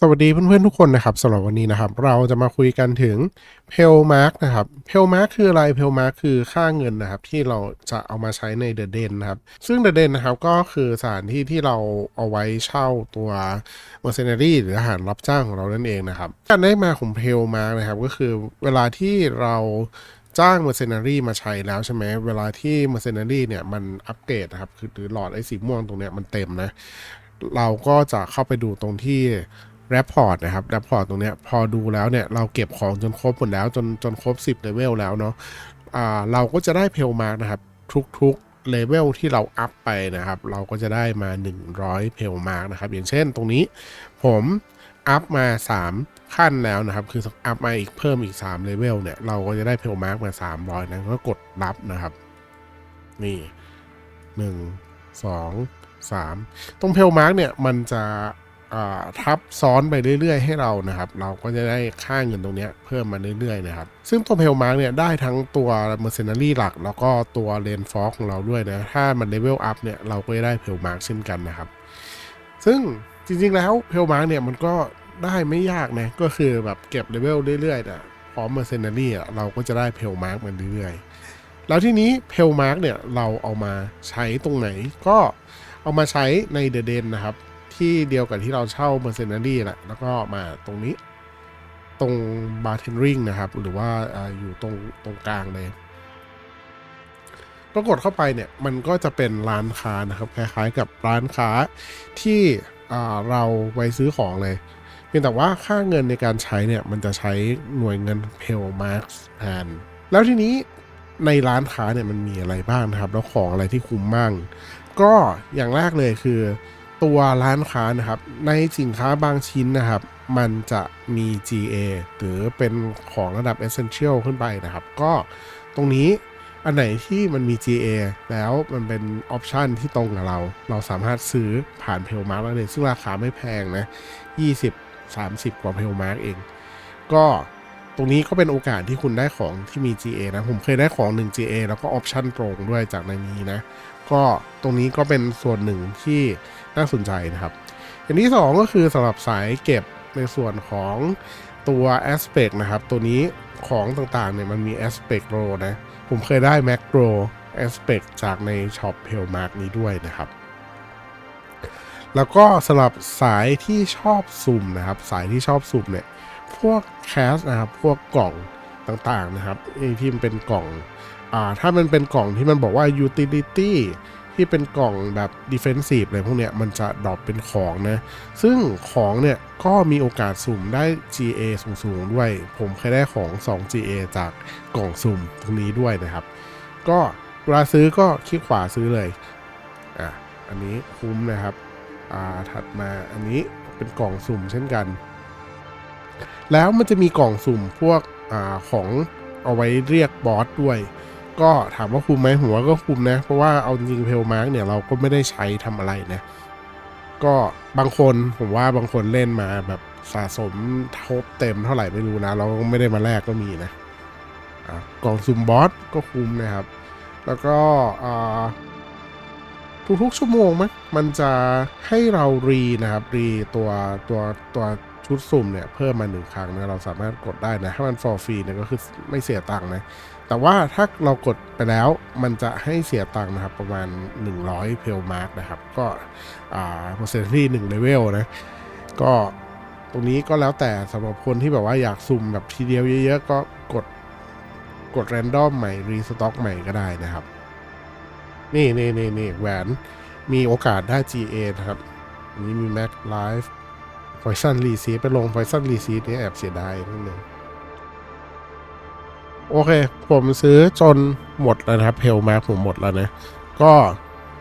สวัสดีเพื่อนๆทุกคนนะครับสำหรับวันนี้นะครับ เราจะมาคุยกันถึงเพลมาร์กนะครับเพลมาร์กคืออะไรเพลมาร์กคือค่าเงินนะครับ ที่เราจะเอามาใช้ในเดอะเดนนะครับ ซึ่งเดอะเดนนะครับก็คือสถานที่ที่เราเอาไว้เช่าตัวเมอร์เซนารีหรืออาหารรับจ้างของเรานั่นเองนะครับการได้มาของเพลมาร์กนะครับก็คือเวลาที่เราจ้างเมอร์เซนารีมาใช้แล้วใช่ไหมเวลาที่เมอร์เซนารีเนี่ยมันอัปเกรดนะครับคือหรือหลอดไอ้สีม่วงตรงเนี้ยมันเต็มนะ เราก็จะเข้าไปดูตรงที่แรปพอร์ตนะครับแรปพอร์ตตรงเนี้ยพอดูแล้วเนี่ยเราเก็บของจนครบหมดแล้วจนจนครบ 10เลเวลแล้วเนาะอ่าเราก็จะได้เพลมาร์กนะครับ ทุกๆเลเวลที่เราอัพไปนะครับ เราก็จะได้มา 100 เพลมาร์กนะครับ อย่างเช่นตรงนี้ผมอัพมา 3 ขั้นแล้วนะครับ คืออัพมาอีกเพิ่มอีก3เลเวลเนี่ยเราก็จะได้เพลมาร์กมา 300นะก็กดรับนะครับ นี่หนึ่ งสามตรงเพลมาร์กเนี่ยมันจะทับซ้อนไปเรื่อย ๆ ให้เรานะครับ เราก็จะได้ค่าเงินตรงนี้เพิ่มมาเรื่อยๆนะครับ ซึ่งตัวเพลมาร์กเนี่ยได้ทั้งตัวเมอร์เซนารีหลัก แล้วก็ตัวเลนฟอของเราด้วยนะ ถ้ามันเลเวลอัพเนี่ยเราก็จะได้เพลมาร์กเช่นกันนะครับ ซึ่งจริง ๆ แล้วเพลมาร์กเนี่ยมันก็ได้ไม่ยากนะก็คือแบบเก็บเลเวลเรื่อยๆนะพร้อมเมอร์เซนารี่เราก็จะได้เพลมาร์กมันเรื่อยๆ แล้วทีนี้เพลมาร์กเนี่ยเราเอามาใช้ตรงไหนก็ เอามาใช้ในเดเดนนะครับ ที่เดียวกับที่เราเช่า Mercenary แหละแล้วก็มาตรงนี้ตรง Bartending นะครับ หรือว่าอยู่ตรงตรงกลางเลยปรากฏเข้าไปเนี่ยมันก็จะเป็นร้านค้านะครับ คล้ายๆกับร้านค้าที่เราไว้ซื้อของเลย เพียงแต่ว่าค่าเงินในการใช้เนี่ย มันจะใช้หน่วยเงินเพลมาร์กแทนแล้วทีนี้ ในร้านค้าเนี่ยมันมีอะไรบ้างนะครับ แล้วของอะไรที่คุ้มบ้าง ก็อย่างแรกเลยคือ ตัวร้านค้านะครับ ในสินค้าบางชิ้นนะครับ มันจะมี GA หรือเป็นของระดับ Essential ขึ้นไปนะครับ ก็ตรงนี้อันไหนที่มันมี GA แล้วมันเป็นออปชันที่ตรงกับเรา เราสามารถซื้อผ่านเพลมาร์กได้เลยซึ่งราคาไม่แพงนะ 20 30 กว่าเพลมาร์กเอง ก็ ตรงนี้ก็เป็นโอกาสที่คุณได้ของที่มี GA นะ ผมเคยได้ของ 1 GA แล้วก็ออปชันตรงด้วยจากในนี้นะ ก็ตรงนี้ก็เป็นส่วนหนึ่งที่น่าสนใจนะครับ อย่างที่ 2 ก็คือสำหรับสายเก็บในส่วนของตัว Aspect นะครับ ตัวนี้ของต่างๆเนี่ยมันมี Aspect Row นะ ผมเคยได้ Macro Aspect จากในช็อปเพลมาร์กนี้ด้วยนะครับ แล้วก็สำหรับสายที่ชอบสุ่มนะครับ สายที่ชอบสุ่มเนี่ย พวกแคสนะครับ พวกกล่องต่างๆนะครับไอที่มันเป็นกล่องอ่าถ้ามันเป็นกล่องที่มันบอกว่า utility ที่เป็นกล่องแบบ defensive อะไรพวกเนี้ยมันจะดรอปเป็นของนะ ซึ่งของเนี่ยก็มีโอกาสสุ่มได้ GA สูงๆด้วย ผมเคยได้ของ 2 GA จากกล่องสุ่มตรงนี้ด้วยนะครับ ก็เวลาซื้อก็คลิกขวาซื้อเลย อะ อันนี้คุ้มนะครับ อ่า ถัดมาอันนี้เป็นกล่องสุ่มเช่นกัน แล้วมันจะมีกล่องสุ่มพวกอของเอาไว้เรียกบอสด้วย ก็ถามว่าคุ้มไหมผมว่าก็คุ้มนะ เพราะว่าเอาจริงเพลมาร์กเนี่ยเราก็ไม่ได้ใช้ทำอะไรนะ ก็บางคนผมว่าบางคนเล่นมาแบบสะสมทบเต็มเท่าไหร่ไม่รู้นะ เราไม่ได้มาแลกก็มีนะกล่องสุ่มบอสก็คุ้มนะครับ แล้วก็ทุกๆชั่วโมงมั้ยมันจะให้เรารีนะครับ รีตัวตัวตัว ชุดสุ่มเนี่ยเพิ่มมาหนึ่งครั้งนะเราสามารถกดได้นะถ้ามัน for free เนี่ยก็คือไม่เสียตังค์นะแต่ว่าถ้าเรากดไปแล้วมันจะให้เสียตังค์นะครับประมาณ 100 เพลมาร์กนะครับ ก็อ่าเปอร์เซ็นต์ที่1เลเวลนะก็ตรงนี้ก็แล้วแต่สำหรับคนที่แบบว่าอยากสุ่มแบบทีเดียวเยอะๆ ก็กดกดแรนดอมใหม่ รีสต็อกใหม่ก็ได้นะครับ นี่นี่นี่นี่แหวนมีโอกาสได้ GA นะครับ นี้มี Mac Live e c e i v e ไปลง Poison r e c e i v e นี่แอบเสียดายนิดนึงโอเค ผมซื้อจนหมดแล้วนะครับเพลมาผมหมดแล้วนะ ก็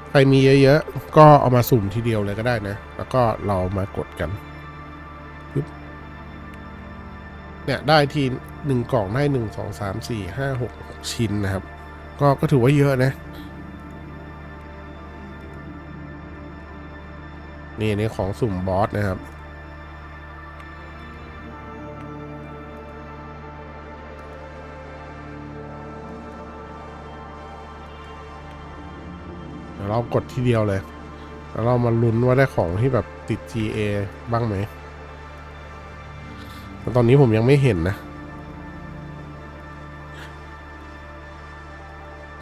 ใครมีเยอะๆ ก็เอามาสุ่มทีเดียวเลยก็ได้นะ แล้วก็เรามากดกันเนี่ยได้ทีหนึ่งกล่องได้หนึ่งสองสามสี่ห้าหกชิ้นนะครับ ก็ก็ถือว่าเยอะนะ นี่นี่ของสุ่มบอสนะครับ เรากดทีเดียวเลยแล้วเรามาลุ้นว่าได้ของที่แบบติด GA บ้างไหมตอนนี้ผมยังไม่เห็นนะ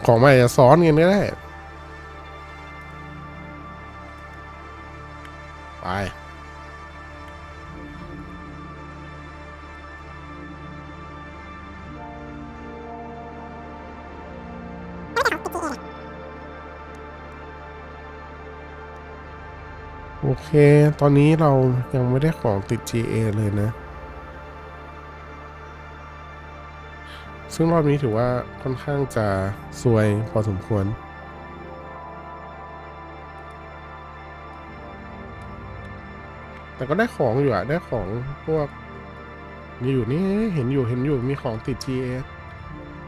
ของใหม่จะซ้อนกันก็ได้ โอเค ตอนนี้เรายังไม่ได้ของติด GA เลยนะ ซึ่งรอบนี้ถือว่าค่อนข้างจะซวยพอสมควร แต่ก็ได้ของอยู่อะได้ของพวกนี่อยู่นี่เห็นอยู่เห็นอยู่มีของติด GA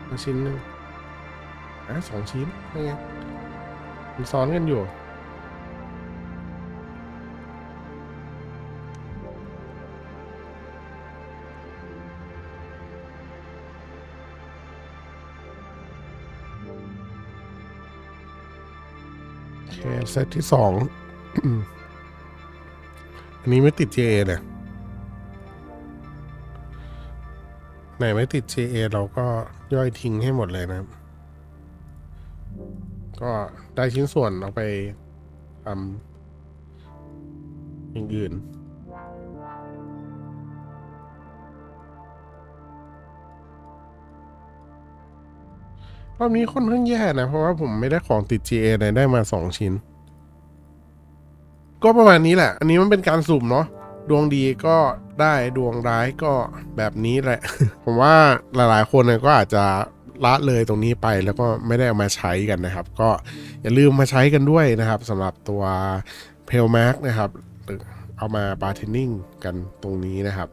มาชิ้นหนึ่งอะสองชิ้นนี่ไงมันซ้อนกันอยู่ เคเซตที่สองอันนี้ไม่ติด JA เนี่ยไหนไม่ติด JA เราก็ย่อยทิ้งให้หมดเลยนะ ก็ได้ชิ้นส่วนเอาไปทำอย่างอื่น รอบนี้ค่อนข้างแย่นะ เพราะว่าผมไม่ได้ของติด GA เลยได้มาสองชิ้น ก็ประมาณนี้แหละ อันนี้มันเป็นการสุ่มเนาะดวงดีก็ได้ดวงร้ายก็แบบนี้แหละ ผมว่าหลายๆ คนก็อาจจะละเลยตรงนี้ไปแล้วก็ไม่ได้เอามาใช้กันนะครับ ก็อย่าลืมมาใช้กันด้วยนะครับสำหรับตัว p a l m a x นะครับหรือเอามาบาร์เทนนิ่งกันตรงนี้นะครับ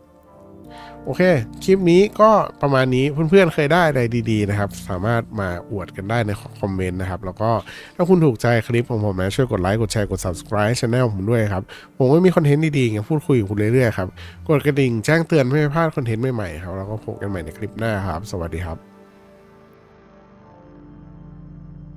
โอเค คลิปนี้ก็ประมาณนี้เพื่อนๆเคยได้อะไรดีๆนะครับ สามารถมาอวดกันได้ในคอมเมนต์นะครับ แล้วก็ถ้าคุณถูกใจคลิปของผมนะ ช่วยกดไลค์ กดแชร์ กด subscribe ช anel ผมด้วยครับ ผมก็มีคอนเทนต์ดีๆอย่างพูดคุยกับคุณเรื่อยๆครับ กดกระดิ่งแจ้งเตือนไม่ให้พลาดคอนเทนต์ใหม่ๆครับ แล้วก็พบกันใหม่ในคลิปหน้าครับ สวัสดีครับ